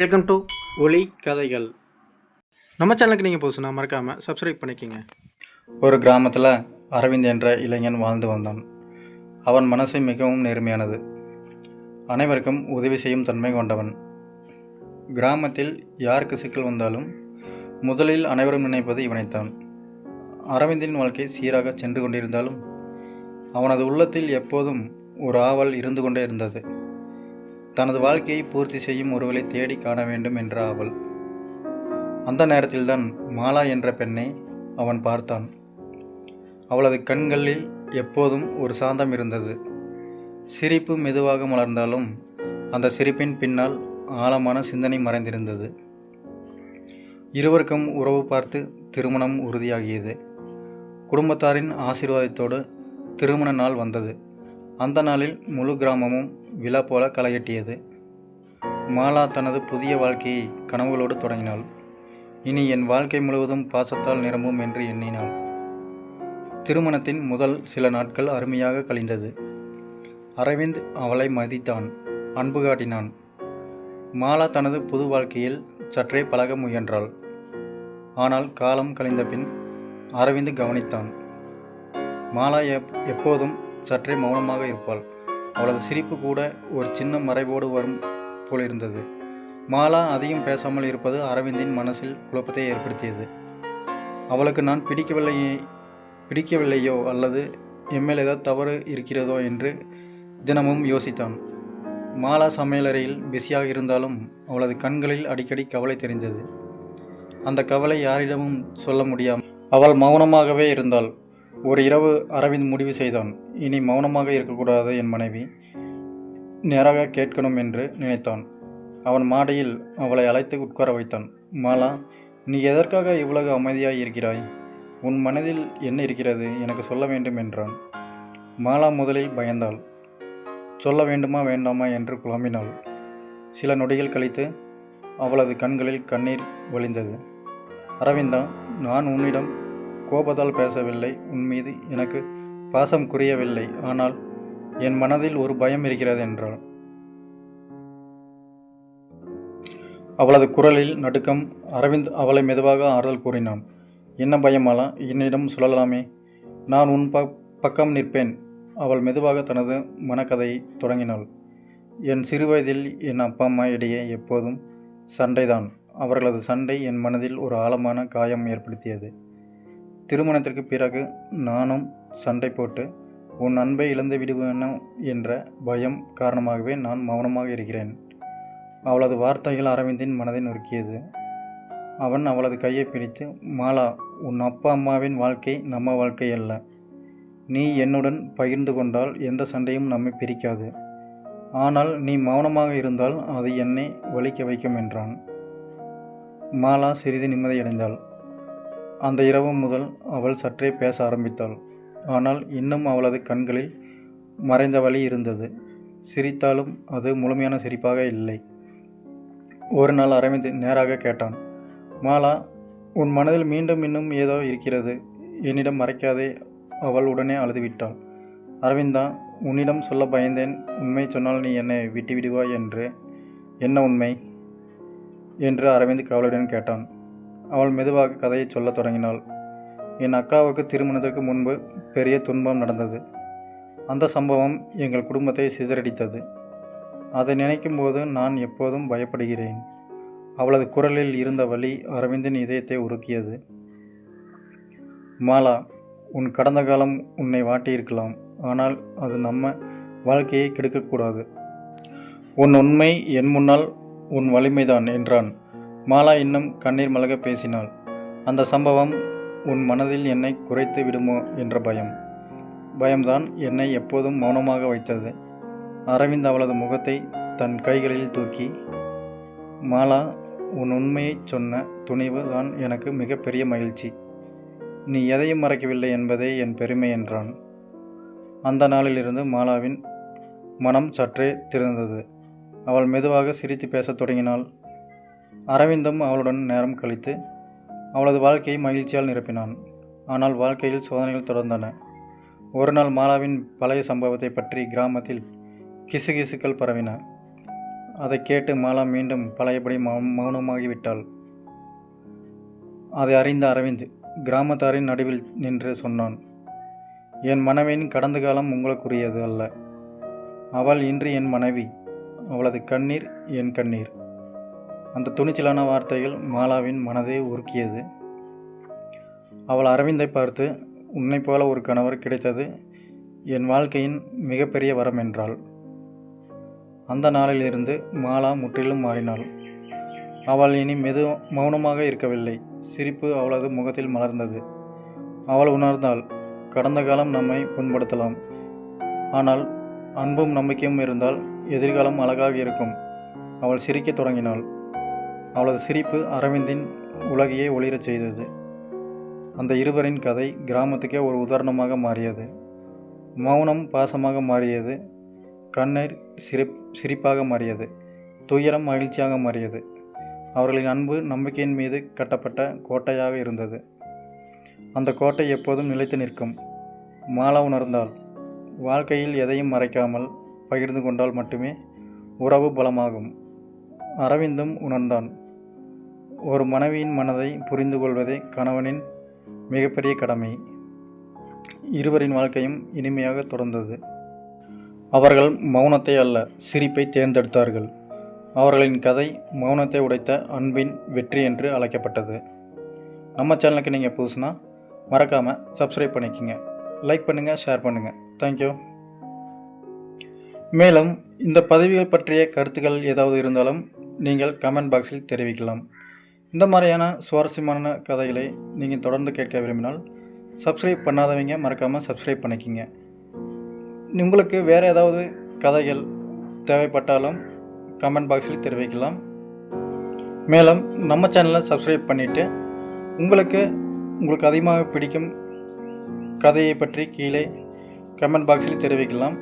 Welcome to ஒளி கதைகள். நம்ம சேனலுக்கு நீங்கள் போசுனா மறக்காமல் சப்ஸ்கிரைப் பண்ணிக்கோங்க. ஒரு கிராமத்தில் அரவிந்த் என்ற இளைஞன் வாழ்ந்து வந்தான். அவன் மனசு மிகவும் நேர்மையானது. அனைவருக்கும் உதவி செய்யும் தன்மை கொண்டவன். கிராமத்தில் யாருக்கு சிக்கல் வந்தாலும் முதலில் அனைவரும் நினைப்பது இவனைத்தான். அரவிந்தின் வாழ்க்கை சீராக சென்று கொண்டிருந்தாலும் அவனது உள்ளத்தில் எப்போதும் ஒரு ஆவல் இருந்து கொண்டே இருந்தது. தனது வாழ்க்கையை பூர்த்தி செய்யும் ஒருவரை தேடி காண வேண்டும் என்ற ஆவல். அந்த நேரத்தில்தான் மாலா என்ற பெண்ணை அவன் பார்த்தான். அவளது கண்களில் எப்போதும் ஒரு சாந்தம் இருந்தது. சிரிப்பு மெதுவாக மலர்ந்தாலும் அந்த சிரிப்பின் பின்னால் ஆழமான சிந்தனை மறைந்திருந்தது. இருவருக்கும் உறவு பார்த்து திருமணம் உறுதியாகியது. குடும்பத்தாரின் ஆசீர்வாதத்தோடு திருமண நாள் வந்தது. அந்த நாளில் முழு கிராமமும் விழா போல களையட்டியது மாலா தனது புதிய வாழ்க்கையை கனவுகளோடு தொடங்கினாள். இனி என் வாழ்க்கை முழுவதும் பாசத்தால் நிரம்பும் என்று எண்ணினாள். திருமணத்தின் முதல் சில நாட்கள் அருமையாக கழிந்தது. அரவிந்த் அவளை மதித்தான் அன்பு காட்டினான். மாலா தனது புது வாழ்க்கையில் சற்றே பழக முயன்றாள். ஆனால் காலம் கழிந்த பின் அரவிந்த் கவனித்தான். மாலா எப் எப்போதும் சற்றே மௌனமாக இருப்பாள். அவளது சிரிப்பு கூட ஒரு சின்ன மறைவோடு வரும் போலிருந்தது. மாலா அதிகம் பேசாமல் இருப்பது அரவிந்தின் மனசில் குழப்பத்தை ஏற்படுத்தியது. அவளுக்கு நான் பிடிக்கவில்லையே பிடிக்கவில்லையோ அல்லது எம்மேல் ஏதாவது தவறு இருக்கிறதோ என்று தினமும் யோசித்தான். மாலா சமையலறையில் பிஸியாக இருந்தாலும் அவளது கண்களில் அடிக்கடி கவலை தெரிந்தது. அந்த கவலை யாரிடமும் சொல்ல முடியாமல் அவள் மௌனமாகவே இருந்தாள். ஒரு இரவு அரவிந்த் முடிவு செய்தான் இனி மௌனமாக இருக்கக்கூடாது என் மனைவி. நேராக கேட்கணும் என்று நினைத்தான். அவன் மாடியில் அவளை அழைத்து உட்கார வைத்தான். மாலா நீ எதற்காக இவ்வளவு அமைதியாய் இருக்கிறாய்? உன் மனதில் என்ன இருக்கிறது? எனக்கு சொல்ல வேண்டும் என்றான். மாலா முதலில் பயந்தாள். சொல்ல வேண்டுமா வேண்டாமா? என்று குழம்பினாள். சில நொடிகள் கழித்து அவளது கண்களில் கண்ணீர் வழிந்தது. அரவிந்தா நான் உன்னிடம் கோபத்தால் பேசவில்லை. உன் மீது எனக்கு பாசம் குறையவில்லை. ஆனால் என் மனதில் ஒரு பயம் இருக்கிறது என்றாள். அவளது குரலில் நடுக்கம் அரவிந்த் அவளை மெதுவாக ஆறுதல் கூறினான். என்ன பயமாலாம் என்னிடம் சொல்லலாமே. நான் உன் ப பக்கம் நிற்பேன். அவள் மெதுவாக தனது மனக்கதையை தொடங்கினாள். என் சிறுவயதில் என் அப்பா அம்மா இடையே எப்போதும் சண்டைதான். அவர்களது சண்டை என் மனதில் ஒரு ஆழமான காயம் ஏற்படுத்தியது. திருமணத்திற்கு பிறகு நானும் சண்டை போட்டு உன் அன்பை இழந்து விடுவேனோ என்ற பயம் காரணமாகவே நான் மௌனமாக இருக்கிறேன். அவளது வார்த்தைகள் அரவிந்தின் மனதை நொறுக்கியது. அவன் அவளது கையை பிடித்து மாலா உன் அப்பா அம்மாவின் வாழ்க்கை நம்ம வாழ்க்கை அல்ல. நீ என்னுடன் பகிர்ந்து கொண்டால் எந்த சண்டையும் நம்மை பிரிக்காது. ஆனால் நீ மௌனமாக இருந்தால் அது என்னை வலிக்க வைக்கும் என்றான். மாலா சிறிது நிம்மதியடைந்தாள். அந்த இரவு முதல் அவள் சற்றே பேச ஆரம்பித்தாள். ஆனால் இன்னும் அவளது கண்களில் மறைந்த வழி இருந்தது. சிரித்தாலும் அது முழுமையான சிரிப்பாக இல்லை. ஒரு நாள் அரவிந்த் நேராக கேட்டான் மாலா உன் மனதில் மீண்டும் இன்னும் ஏதோ இருக்கிறது. என்னிடம் மறைக்காதே. அவள் உடனே அழுதுவிட்டாள் அரவிந்தா உன்னிடம் சொல்ல பயந்தேன். உண்மை சொன்னால் நீ என்னை விட்டு விடுவாய் என்று. என்ன உண்மை? என்று அரவிந்த் கவலையுடன் கேட்டான். அவள் மெதுவாக கதையை சொல்லத் தொடங்கினாள். என் அக்காவுக்கு திருமணத்திற்கு முன்பு பெரிய துன்பம் நடந்தது. அந்த சம்பவம் எங்கள் குடும்பத்தை சிதறடித்தது. அதை நினைக்கும்போது நான் எப்போதும் பயப்படுகிறேன். அவளது குரலில் இருந்த வழி அரவிந்தின் இதயத்தை உருக்கியது. மாலா உன் கடந்த காலம் உன்னை வாட்டியிருக்கலாம். ஆனால் அது நம்ம வாழ்க்கையை கெடுக்கக்கூடாது. உன் உண்மை என் முன்னால் உன் வலிமைதான் என்றான். மாலா இன்னும் கண்ணீர் மலக பேசினாள். அந்த சம்பவம் உன் மனதில் என்னை குறைத்து விடுமோ என்ற பயம். பயம்தான் என்னை எப்போதும் மௌனமாக வைத்தது. அரவிந்த் அவளது முகத்தை தன் கைகளில் தூக்கி மாலா உன் உண்மையைச் சொன்ன துணிவு தான் எனக்கு மிகப்பெரிய மகிழ்ச்சி. நீ எதையும் மறைக்கவில்லை என்பதே என் பெருமை என்றான். அந்த நாளிலிருந்து மாலாவின் மனம் சற்றே திறந்தது. அவள் மெதுவாக சிரித்து பேசத் தொடங்கினாள். அரவிந்தும் அவளுடன் நேரம் கழித்து அவளது வாழ்க்கையை மகிழ்ச்சியால் நிரப்பினான். ஆனால் வாழ்க்கையில் சோதனைகள் தொடர்ந்தன. ஒரு நாள் மாலாவின் பழைய சம்பவத்தை பற்றி கிராமத்தில் கிசுகிசுக்கள் பரவின. அதை கேட்டு மாலா மீண்டும் பழையபடி மௌனமாகிவிட்டாள். அதை அறிந்த அரவிந்த் கிராமத்தாரின் நடுவில் நின்று சொன்னான் என் மனைவியின் கடந்த காலம் உங்களுக்குரியது அல்ல. அவள் இன்று என் மனைவி. அவளது கண்ணீர் என் கண்ணீர். அந்த துணிச்சலான வார்த்தைகள் மாலாவின் மனதை உருக்கியது. அவள் அரவிந்தை பார்த்து உன்னைப் போல ஒரு கணவர் கிடைத்தது என் வாழ்க்கையின் மிகப்பெரிய வரம் என்றாள். அந்த நாளிலிருந்து மாலா முற்றிலும் மாறினாள். அவள் இனி மெது மௌனமாக இருக்கவில்லை. சிரிப்பு அவளது முகத்தில் மலர்ந்தது. அவள் உணர்ந்தாள் கடந்த காலம் நம்மை புண்படுத்தலாம். ஆனால் அன்பும் நம்பிக்கையும் இருந்தால் எதிர்காலம் அழகாக இருக்கும். அவள் சிரிக்கத் தொடங்கினாள். அவளது சிரிப்பு அரவிந்தின் உலகையே ஒளிரச் செய்தது. அந்த இருவரின் கதை கிராமத்துக்கே ஒரு உதாரணமாக மாறியது. மௌனம் பாசமாக மாறியது. கண்ணீர் சிரிப் சிரிப்பாக மாறியது. துயரம் மகிழ்ச்சியாக மாறியது. அவர்களின் அன்பு நம்பிக்கையின் மீது கட்டப்பட்ட கோட்டையாக இருந்தது. அந்த கோட்டை எப்போதும் நிலைத்து நிற்கும். மாலா உணர்ந்தால் வாழ்க்கையில் எதையும் மறைக்காமல் பகிர்ந்து கொண்டால் மட்டுமே உறவு பலமாகும். அரவிந்தும் உணர்ந்தான். ஒரு மனைவியின் மனதை புரிந்து கொள்வதே கணவனின் மிகப்பெரிய கடமை. இருவரின் வாழ்க்கையும் இனிமையாக தொடர்ந்தது. அவர்கள் மௌனத்தை அல்ல சிரிப்பை தேர்ந்தெடுத்தார்கள். அவர்களின் கதை மௌனத்தை உடைத்த அன்பின் வெற்றி என்று அழைக்கப்பட்டது. நம்ம சேனலுக்கு நீங்கள் புதுசுனா மறக்காமல் சப்ஸ்கிரைப் பண்ணிக்கோங்க. லைக் பண்ணுங்கள் ஷேர் பண்ணுங்கள் தேங்க்யூ மேலும் இந்த பதவிகள் பற்றிய கருத்துக்கள் ஏதாவது இருந்தாலும் நீங்கள் கமெண்ட் பாக்ஸில் தெரிவிக்கலாம். இந்த மாதிரியான சுவாரஸ்யமான கதைகளை நீங்கள் தொடர்ந்து கேட்க விரும்பினால் சப்ஸ்கிரைப் பண்ணாதவங்க மறக்காமல் சப்ஸ்கிரைப் பண்ணிக்கிங்க. உங்களுக்கு வேறு ஏதாவது கதைகள் தேவைப்பட்டாலும் கமெண்ட் பாக்ஸில் தெரிவிக்கலாம். மேலும் நம்ம சேனலை சப்ஸ்கிரைப் பண்ணிவிட்டு உங்களுக்கு உங்களுக்கு அதிகமாக பிடிக்கும் கதையை பற்றி கீழே கமெண்ட் பாக்ஸில் தெரிவிக்கலாம்.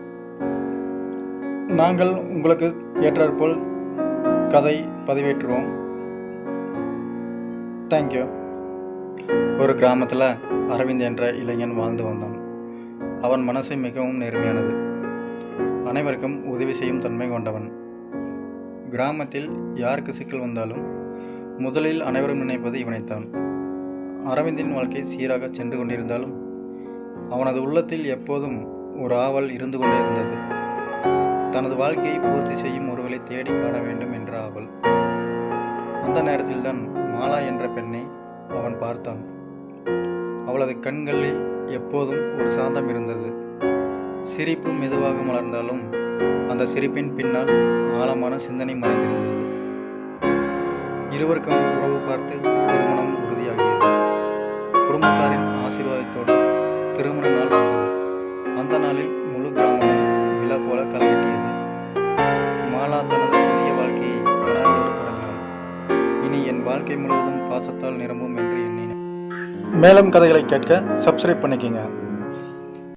நாங்கள் உங்களுக்கு ஏற்றாற்போல் கதை பதிவேற்றுவோம். தேங்க்யூ ஒரு கிராமத்தில் அரவிந்த் என்ற இளைஞன் வாழ்ந்து வந்தான். அவன் மனசு மிகவும் நேர்மையானது. அனைவருக்கும் உதவி செய்யும் தன்மை கொண்டவன். கிராமத்தில் யாருக்கு சிக்கல் வந்தாலும் முதலில் அனைவரும் நினைப்பது இவனைத்தான். அரவிந்தின் வாழ்க்கை சீராக சென்று கொண்டிருந்தாலும் அவனது உள்ளத்தில் எப்போதும் ஒரு ஆவல் இருந்து கொண்டே இருந்தது. தனது வாழ்க்கையை பூர்த்தி செய்யும் ஒருவரை தேடி காண வேண்டும் என்ற ஆவல். அந்த நேரத்தில்தான் மாலா என்ற பெண்ணை அவன் பார்த்தான். அவளது கண்களில் எப்போதும் ஒரு சாந்தம் இருந்தது. சிரிப்பு மெதுவாக மலர்ந்தாலும் அந்த சிரிப்பின் பின்னால் ஆழமான சிந்தனை மறைந்திருந்தது. இருவருக்கும் உறவு பார்த்து திருமணம் உறுதியாகியது. குடும்பத்தாரின் ஆசீர்வாதத்தோடு திருமண நாள் வந்தது. அந்த நாளில் முழு கிராமமும் விழா போல களையட்டியது வாழ்க்கை முழுவதும் பாசத்தால் நிரம்பும் என்று எண்ணினேன். மேலும் கதைகளை கேட்க சப்ஸ்கிரைப் பண்ணிக்கங்க.